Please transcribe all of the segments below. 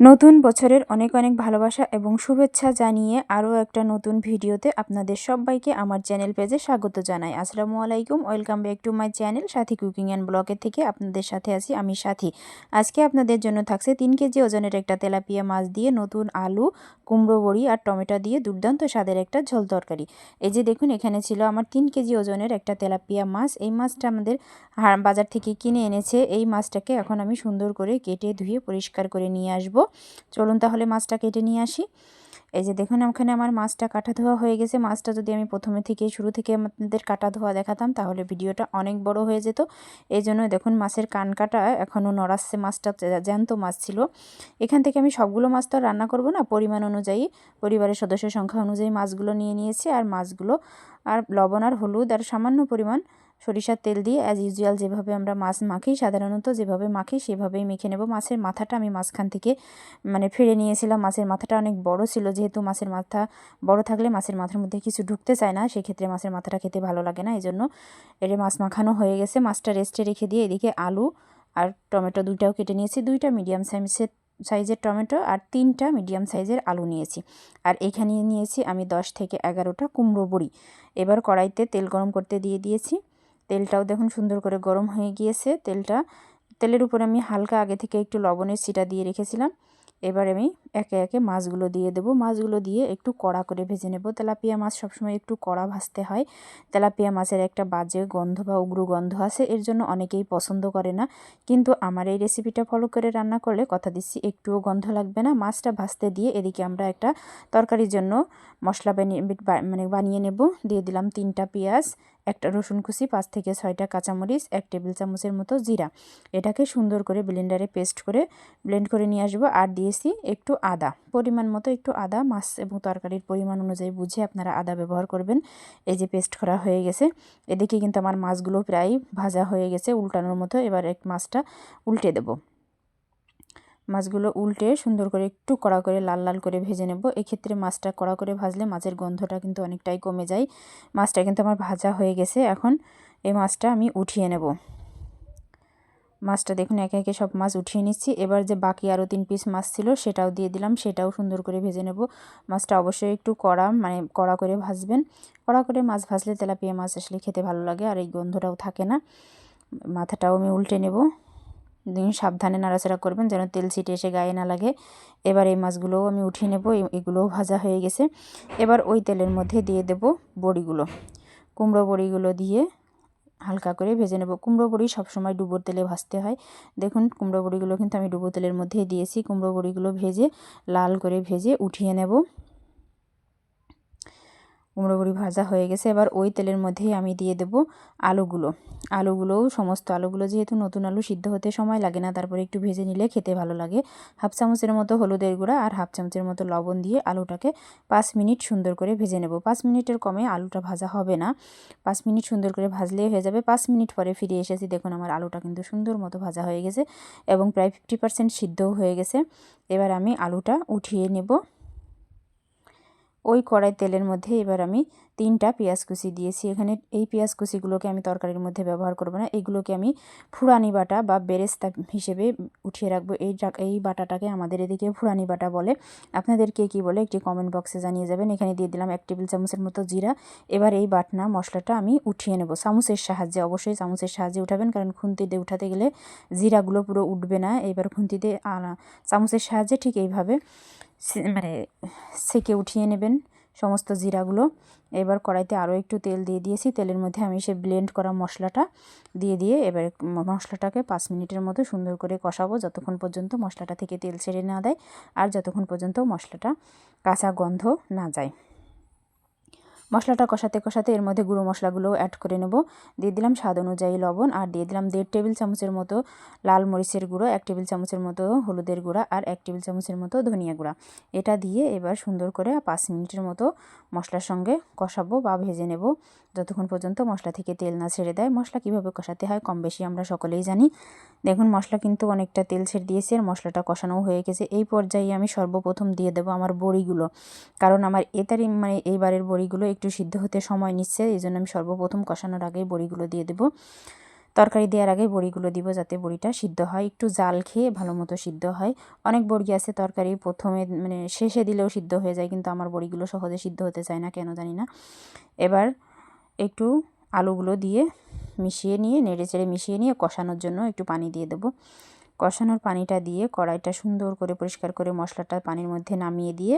নতুন বছরের অনেক অনেক ভালোবাসা এবং শুভেচ্ছা জানিয়ে আরও একটা নতুন ভিডিওতে আপনাদের সবাইকে আমার চ্যানেল পেজে স্বাগত জানাই। আসসালামু আলাইকুম। Welcome back to my channel Sathi cooking and ব্লগের থেকে আপনাদের সাথে আছি আমি সাথী। আজকে আপনাদের জন্য থাকছে তিন কেজি ওজনের একটা তেলাপিয়া মাছ দিয়ে নতুন আলু, কুমড়ো বড়ি আর টমেটো দিয়ে দুর্দান্ত স্বাদের একটা ঝোল তরকারি। এই যে দেখুন, এখানে ছিল আমার তিন কেজি ওজনের একটা তেলাপিয়া মাছ। এই মাছটা আমাদের বাজার থেকে কিনে এনেছে। এই মাছটাকে এখন আমি সুন্দর করে কেটে ধুয়ে পরিষ্কার করে নিয়ে আসব। চলুন তাহলে মাছটা কেটে নিয়ে আসি। এই যে দেখুন ওখানে আমার মাছটা কাটা ধোয়া হয়ে গেছে। মাছটা যদি আমি প্রথমে থেকে, শুরু থেকে আপনাদের কাটা ধোয়া দেখাতাম, তাহলে ভিডিওটা অনেক বড় হয়ে যেত। এই জন্য দেখুন, মাছের কান কাটা এখনও নড়াচ্ছে মাছটা, জ্যান্ত মাছ ছিল। এখান থেকে আমি সবগুলো মাছ তো রান্না করব না, পরিমাণ অনুযায়ী। পরিবারের সদস্য সংখ্যা অনুযায়ী মাছগুলো নিয়ে নিয়েছি, আর মাছগুলো, আর লবণ আর হলুদ আর সামান্য পরিমাণ সরিষার তেল দিয়ে অ্যাজ ইউজুয়াল যেভাবে আমরা মাছ মাখি, সাধারণত যেভাবে মাখি সেভাবেই মেখে নেব। মাছের মাথাটা আমি মাঝখান থেকে মানে ফিরে নিয়েছিলাম। মাছের মাথাটা অনেক বড় ছিল, যেহেতু মাছের মাথা বড় থাকলে মাছের মাথার মধ্যে কিছু ঢুকতে চায় না, সেক্ষেত্রে মাছের মাথাটা খেতে ভালো লাগে না এই জন্য এর মাছ মাখানো হয়ে গেছে। মাছটা রেস্টে রেখে দিয়ে এদিকে আলু আর টমেটো দুইটাও কেটে নিয়েছি। দুইটা মিডিয়াম সাইজের সাইজের টমেটো আর তিনটা মিডিয়াম সাইজের আলু নিয়েছি। আর এখানে নিয়েছি আমি দশ থেকে এগারোটা কুমড়ো বড়ি। এবার কড়াইতে তেল গরম করতে দিয়ে দিয়েছি। তেলটাও দেখুন সুন্দর করে গরম হয়ে গিয়েছে তেলটা। তেলের উপরে আমি হালকা আগে থেকে একটু লবণের সিটা দিয়ে রেখেছিলাম। এবার আমি একে একে মাছগুলো দিয়ে দেবো। মাছগুলো দিয়ে একটু কড়া করে ভেজে নেব। তেলাপিয়া মাছ সবসময় একটু কড়া ভাজতে হয়। তেলাপিয়া মাছের একটা বাজে গন্ধ বা উগ্র গন্ধ আছে, এর জন্য অনেকেই পছন্দ করে না। কিন্তু আমার এই রেসিপিটা ফলো করে রান্না করলে কথা দিচ্ছি, একটুও গন্ধ লাগবে না। মাছটা ভাজতে দিয়ে এদিকে আমরা একটা তরকারির জন্য মশলা বানিয়ে মানে বানিয়ে নেব। দিয়ে দিলাম তিনটা পেঁয়াজ একটা রসুন কুচি, পাঁচ থেকে ছয়টা কাঁচামরিচ, এক টেবিল চামচের মতো জিরা। এটাকে সুন্দর করে ব্লেন্ডারে পেস্ট করে ব্লেন্ড করে নিয়ে আসব। আর দিয়েছি একটু আদা। পরিমাণ মতো একটু আদা, মাছ এবং তরকারির পরিমাণ অনুযায়ী বুঝে আপনারা আদা ব্যবহার করবেন। এই যে পেস্ট করা হয়ে গেছে। এদিকে কিন্তু আমার মাছগুলো প্রায় ভাজা হয়ে গেছে, উল্টানোর মতো। এবার এক মাছটা উল্টে দেবো। মাছগুলো উল্টে সুন্দর করে একটু কড়া করে লাল লাল করে ভেজে নেব। এক্ষেত্রে মাছটা কড়া করে ভাজলে মাছের গন্ধটা কিন্তু অনেকটাই কমে যায়। মাছটা কিন্তু আমার ভাজা হয়ে গেছে। এখন এই মাছটা আমি উঠিয়ে নেব। মাছটা দেখুন, একে একে সব মাছ উঠিয়ে নিচ্ছি। এবার যে বাকি আরও তিন পিস মাছ ছিল, সেটাও দিয়ে দিলাম। সেটাও সুন্দর করে ভেজে নেব। মাছটা অবশ্যই একটু কড়া মানে কড়া করে ভাজবেন। কড়া করে মাছ ভাজলে তেলাপিয়া মাছ আসলে খেতে ভালো লাগে আর এই গন্ধটাও থাকে না। মাথাটাও আমি উল্টে নেব। সাবধানে নাড়াচাড়া করবেন যেন তেল ছিটে এসে গায়ে না লাগে। এবার এই মাছগুলোও আমি উঠিয়ে নেব এগুলোও ভাজা হয়ে গেছে। এবার ওই তেলের মধ্যে দিয়ে দেব বড়িগুলো। কুমড়ো বড়িগুলো দিয়ে হালকা করে ভেজে নেব। কুমড়ো বড়ি সবসময় ডুবোর তেলে ভাজতে হয়। দেখুন, কুমড়ো বড়িগুলো কিন্তু আমি ডুবো তেলের মধ্যে দিয়েছি। কুমড়ো বড়িগুলো ভেজে লাল করে ভেজে উঠিয়ে নেব। কুমড়ো বড়ি ভাজা হয়ে গেছে। এবার ওই তেলের মধ্যেই আমি দিয়ে দেব আলুগুলো। আলুগুলোও সমস্ত আলুগুলো যেহেতু নতুন আলু সিদ্ধ হতে সময় লাগে না, তারপরে একটু ভেজে নিলে খেতে ভালো লাগে। হাফ চামচের মতো হলুদের গুঁড়া আর হাফ চামচের মতো লবণ দিয়ে আলুটাকে পাঁচ মিনিট সুন্দর করে ভেজে নেব। পাঁচ মিনিটের কমে আলুটা ভাজা হবে না। পাঁচ মিনিট সুন্দর করে ভাজলেই হয়ে যাবে। পাঁচ মিনিট পরে ফিরে এসেছি। দেখুন আমার আলুটা কিন্তু সুন্দর মতো ভাজা হয়ে গেছে এবং প্রায় ফিফটি পার্সেন্ট সিদ্ধও হয়ে গেছে। এবার আমি আলুটা উঠিয়ে নেব। ওই কড়াই তেলের মধ্যে এবার আমি তিনটা পেঁয়াজ কুচি দিয়েছি। এখানে এই পেঁয়াজ কুচিগুলোকে আমি তরকারির মধ্যে ব্যবহার করব না। এগুলোকে আমি ফুরানি বাটা বা বেরেস্তা হিসেবে উঠিয়ে রাখব। এই এই বাটাটাকে আমাদের এদিকে ফুরানি বাটা বলে। আপনাদের কে কী বলে একটি কমেন্ট বক্সে জানিয়ে যাবেন। এখানে দিয়ে দিলাম এক টেবিল চামচের মতো জিরা। এবার এই বাটনা মশলাটা আমি উঠিয়ে নেব চামচের সাহায্যে। অবশ্যই চামচের সাহায্যে উঠাবেন, কারণ খুন্তিতে উঠাতে গেলে জিরাগুলো পুরো উঠবে না। এবার খুন্তিতে চামচের সাহায্যে ঠিক এইভাবে মানে সেকে উঠিয়ে নেবেন সমস্ত জিরাগুলো। এবার কড়াইতে আরও একটু তেল দিয়ে দিয়েছি। তেলের মধ্যে আমি সে ব্লেন্ড করা মশলাটা দিয়ে দিয়ে এবার মশলাটাকে পাঁচ মিনিটের মতো সুন্দর করে কষাবো, যতক্ষণ পর্যন্ত মশলাটা থেকে তেল ছেড়ে না দেয় আর যতক্ষণ পর্যন্ত মশলাটা কাঁচা গন্ধ না যায়। মশলাটা কষাতে কষাতে এর মধ্যে গুঁড়ো মশলাগুলোও অ্যাড করে নেব। দিয়ে দিলাম স্বাদ অনুযায়ী লবণ আর দিয়ে দিলাম দেড় টেবিল চামচের মতো লাল মরিচের গুঁড়ো, এক টেবিল চামচের মতো হলুদের গুঁড়া আর এক টেবিল চামচের মতো ধনিয়া গুঁড়া। এটা দিয়ে এবার সুন্দর করে পাঁচ মিনিটের মতো মশলার সঙ্গে কষাবো বা ভেজে নেব। যতক্ষণ পর্যন্ত মশলা থেকে তেল না ছেড়ে দেয়, মশলা কীভাবে কষাতে হয় কম বেশি আমরা সকলেই জানি। দেখুন, মশলা কিন্তু অনেকটা তেল ছেড়ে দিয়েছে আর মশলাটা কষানোও হয়ে গেছে। এই পর্যায়ে আমি সর্বপ্রথম দিয়ে দেবো আমার বড়িগুলো। কারণ আমার এতারই মানে এইবারের বড়িগুলো একটু সিদ্ধ হতে সময় নিচ্ছে এই জন্য আমি সর্বপ্রথম কষানোর আগেই বড়িগুলো দিয়ে দেবো। তরকারি দেওয়ার আগে বড়িগুলো দিব যাতে বড়িটা সিদ্ধ হয়, একটু জাল খেয়ে ভালো মতো সিদ্ধ হয়। অনেক বড়ি আছে তরকারি প্রথমে মানে শেষে দিলেও সিদ্ধ হয়ে যায়, কিন্তু আমার বড়িগুলো সহজে সিদ্ধ হতে চায় না, কেন জানি না। এবার একটু আলুগুলো দিয়ে মিশিয়ে নিয়ে, নেড়ে চেড়ে মিশিয়ে নিয়ে কষানোর জন্য একটু পানি দিয়ে দেবো। কষানোর পানিটা দিয়ে কড়াইটা সুন্দর করে পরিষ্কার করে মশলাটা পানির মধ্যে নামিয়ে দিয়ে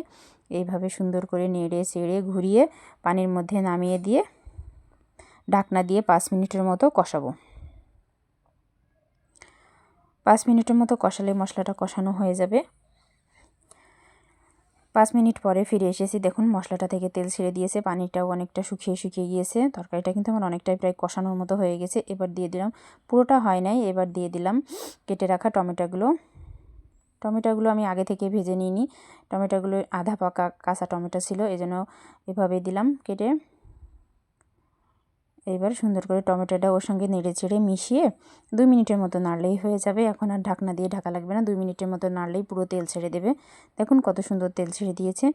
এইভাবে সুন্দর করে নেড়ে চেড়ে ঘুরিয়ে পানির মধ্যে নামিয়ে দিয়ে ঢাকনা দিয়ে পাঁচ মিনিটের মতো কষাবো। পাঁচ মিনিটের মতো কষালে মশলাটা কষানো হয়ে যাবে। পাঁচ মিনিট পরে ফিরে এসেছি। দেখুন, মশলাটা থেকে তেল ছেড়ে দিয়েছে, পানিটাও অনেকটা শুকিয়ে শুকিয়ে গিয়েছে। তরকারিটা কিন্তু আমার অনেকটাই প্রায় কষানোর মতো হয়ে গেছে। এবার দিয়ে দিলাম, পুরোটা হয় নাই, এবার দিয়ে দিলাম কেটে রাখা টমেটোগুলো। টমেটোগুলো আমি আগে থেকে ভেজে নিইনি। টমেটোগুলো আধা পাকা কাঁচা টমেটো ছিল, এজন্য এভাবে দিলাম কেটে। এবার সুন্দর করে টমেটোটা ওর সঙ্গে নেড়ে চেড়ে মিশিয়ে দুই মিনিটের মতো নাড়লেই হয়ে যাবে। এখন আর ঢাকনা দিয়ে ঢাকা লাগবে না। দুই মিনিটের মতো নাড়লেই পুরো তেল ছেড়ে দেবে। দেখুন কত সুন্দর তেল ছেড়ে দিয়েছে।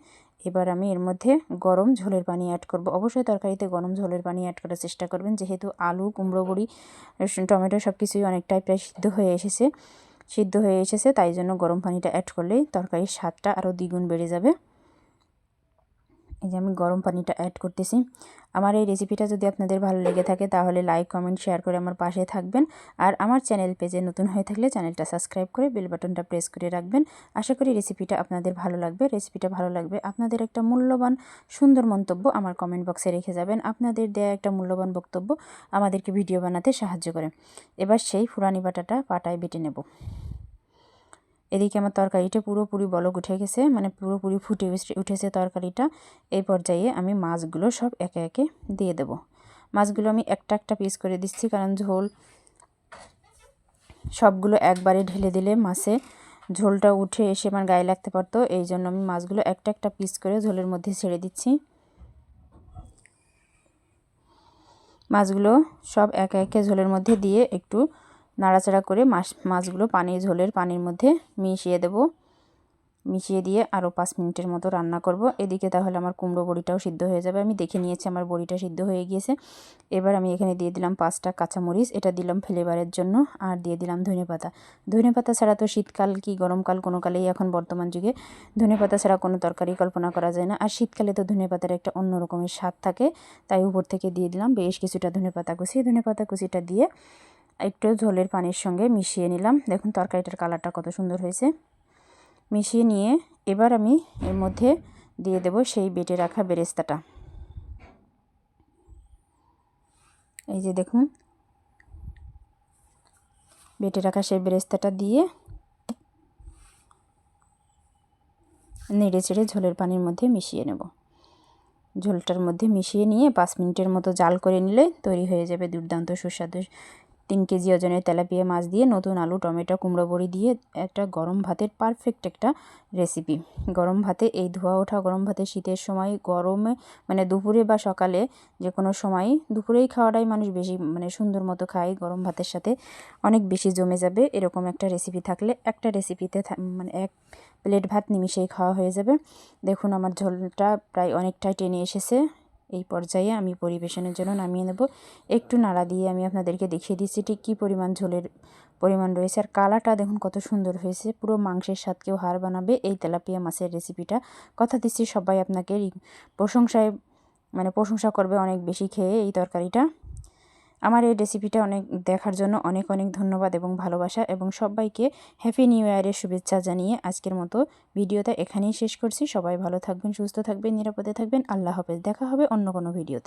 এবার আমি এর মধ্যে গরম ঝোলের পানি অ্যাড করব। অবশ্যই তরকারিতে গরম ঝোলের পানি অ্যাড করার চেষ্টা করবেন। যেহেতু আলু, কুমড়ো, বড়ি টমেটো সব কিছুই অনেকটাই প্রায় সিদ্ধ হয়ে এসেছে। সিদ্ধ হয়ে এসেছে, তাই জন্য গরম পানিটা অ্যাড করলেই তরকারির স্বাদটা আরও দ্বিগুণ বেড়ে যাবে। এই যে আমি গরম পানিটা অ্যাড করতেছি। আমার এই রেসিপিটা যদি আপনাদের ভালো লেগে থাকে, তাহলে লাইক কমেন্ট শেয়ার করে আমার পাশে থাকবেন। আর আমার চ্যানেল পেজে নতুন হয়ে থাকলে চ্যানেলটা সাবস্ক্রাইব করে বেল বাটনটা প্রেস করে রাখবেন। আশা করি রেসিপিটা আপনাদের ভালো লাগবে। রেসিপিটা ভালো লাগবে, আপনাদের একটা মূল্যবান, সুন্দর মন্তব্য আমার কমেন্ট বক্সে রেখে যাবেন। আপনাদের দেয়া একটা মূল্যবান বক্তব্য আমাদেরকে ভিডিও বানাতে সাহায্য করে। এবার সেই ফুরানি বাটাটা পাটায় বেটে নেব। এদিকে আমার তরকারিটা পুরোপুরি বলক উঠে গেছে মানে পুরোপুরি ফুটে উঠেছে তরকারিটা। এই পর্যায়ে আমি মাছগুলো সব একে একে দিয়ে দেব। মাছগুলো আমি একটা একটা পিস করে দিচ্ছি, কারণ ঝোল সবগুলো একবারে ঢেলে দিলে মাছে ঝোলটা উঠে এসে আমার গায়ে লাগতে পারতো, এই জন্য আমি মাছগুলো একটা একটা পিস করে ঝোলের মধ্যে ছেড়ে দিচ্ছি। মাছগুলো সব একে একে ঝোলের মধ্যে দিয়ে একটু নাড়াচাড়া করে মাছ মাছগুলো পানির ঝোলের পানির মধ্যে মিশিয়ে দেব। মিশিয়ে দিয়ে আরও পাঁচ মিনিটের মতো রান্না করব। এদিকে তাহলে আমার কুমড়ো বড়িটাও সিদ্ধ হয়ে যাবে। আমি দেখে নিয়েছি আমার বড়িটা সিদ্ধ হয়ে গিয়েছে। এবার আমি এখানে দিয়ে দিলাম পাঁচটা কাঁচামরিচ। এটা দিলাম ফ্লেভারের জন্য। আর দিয়ে দিলাম ধনে পাতা। ধনে পাতা ছাড়া তো শীতকাল কি গরমকাল কোনো কালেই এখন বর্তমান যুগে। ধনে পাতা ছাড়া কোনো তরকারি কল্পনা করা যায় না। আর শীতকালে তো ধনে পাতার একটা অন্য রকমের স্বাদ থাকে। তাই উপর থেকে দিয়ে দিলাম বেশ কিছুটা ধনে পাতা কুচি। ধনে পাতা কুচিটা দিয়ে একটু ঝোলের পানির সঙ্গে মিশিয়ে নিলাম। দেখুন, তরকারিটার কালারটা কত সুন্দর হয়েছে। মিশিয়ে নিয়ে এবার আমি এর মধ্যে দিয়ে দেব সেই বেটে রাখা বেরেস্তাটা। এই যে দেখুন, বেটে রাখা সেই বেরেস্তাটা দিয়ে নেড়ে চেড়ে ঝোলের পানির মধ্যে মিশিয়ে নেব। ঝোলটার মধ্যে মিশিয়ে নিয়ে পাঁচ মিনিটের মতো জাল করে নিলে তৈরি হয়ে যাবে দুর্দান্ত সুস্বাদু তিন কেজি ওজনের তেলাপিয়া মাছ দিয়ে নতুন আলু, টমেটো, কুমড়ো বড়ি দিয়ে একটা গরম ভাতের পারফেক্ট একটা রেসিপি গরম ভাতে এই ধোয়া ওঠা গরম ভাতে শীতের সময় গরমে মানে দুপুরে বা সকালে যে কোনো সময় দুপুরেই খাওয়াটাই মানুষ বেশি মানে সুন্দর মতো খায়। গরম ভাতের সাথে অনেক বেশি জমে যাবে। এরকম একটা রেসিপি থাকলে একটা রেসিপিতে মানে এক প্লেট ভাত নিমিশেই খাওয়া হয়ে যাবে। দেখুন আমার ঝোলটা প্রায় অনেকটাই টেনে এসেছে। এই পর্যায়ে আমি পরিবেশনের জন্য নামিয়ে নেব। একটু নাড়া দিয়ে আমি আপনাদেরকে দেখিয়ে দিচ্ছি ঠিক কী পরিমাণ ঝোলের পরিমাণ রয়েছে। আর কালারটা দেখুন কত সুন্দর হয়েছে। পুরো মাংসের স্বাদকেও হার বানাবে। এই তেলাপিয়া মাছের রেসিপিটা কথা দিচ্ছি সবাই আপনাকে। প্রশংসায় মানে প্রশংসা করবে অনেক বেশি খেয়ে এই তরকারিটা। আমার এই রেসিপিটা অনেক, দেখার জন্য অনেক অনেক ধন্যবাদ এবং ভালোবাসা এবং সবাইকে হ্যাপি নিউ ইয়ারের শুভেচ্ছা জানিয়ে আজকের মতো ভিডিওটা এখানেই শেষ করছি। সবাই ভালো থাকবেন, সুস্থ থাকবেন, নিরাপদে থাকবেন। আল্লাহ হাফেজ। দেখা হবে অন্য কোনো ভিডিওতে।